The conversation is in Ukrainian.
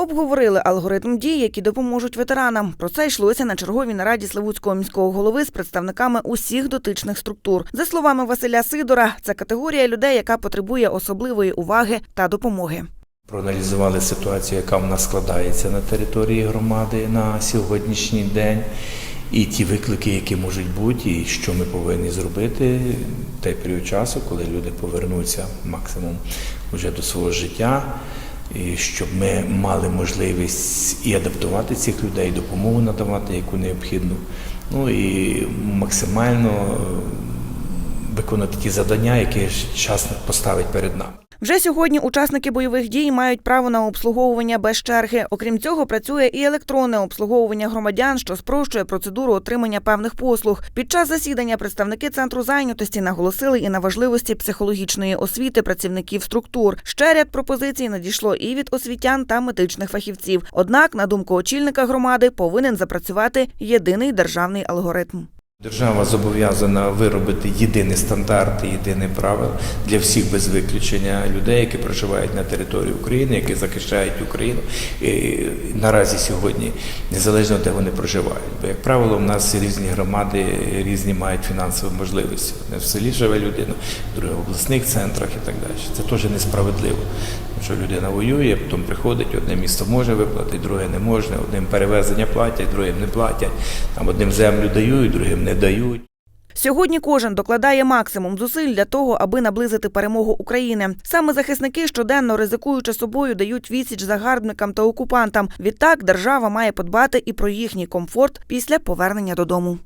Обговорили алгоритм дій, які допоможуть ветеранам. Про це йшлося на черговій нараді Славутського міського голови з представниками усіх дотичних структур. За словами Василя Сидора, це категорія людей, яка потребує особливої уваги та допомоги. Проаналізували ситуацію, яка в нас складається на території громади на сьогоднішній день, і ті виклики, які можуть бути, і що ми повинні зробити той період часу, коли люди повернуться максимум вже до свого життя, і щоб ми мали можливість і адаптувати цих людей, допомогу надавати, яку необхідну, ну і максимально е, виконати ті завдання, які час поставить перед нами. Вже сьогодні учасники бойових дій мають право на обслуговування без черги. Окрім цього, працює і електронне обслуговування громадян, що спрощує процедуру отримання певних послуг. Під час засідання представники центру зайнятості наголосили і на важливості психологічної освіти працівників структур. Ще ряд пропозицій надійшло і від освітян та медичних фахівців. Однак, на думку очільника громади, повинен запрацювати єдиний державний алгоритм. Держава зобов'язана виробити єдині стандарти, єдині правила для всіх без виключення людей, які проживають на території України, які захищають Україну і наразі сьогодні, незалежно де вони проживають. Бо, як правило, в нас різні громади різні мають фінансові можливості. Не в селі живе людина, в других обласних центрах і так далі. Це теж несправедливо. Що людина воює, потім приходить, одне місто може виплатити, друге не може, одним перевезення платять, другим не платять, там одним землю дають, другим не дають. Сьогодні кожен докладає максимум зусиль для того, аби наблизити перемогу України. Саме захисники щоденно ризикуючи собою, дають відсіч загарбникам та окупантам. Відтак держава має подбати і про їхній комфорт після повернення додому.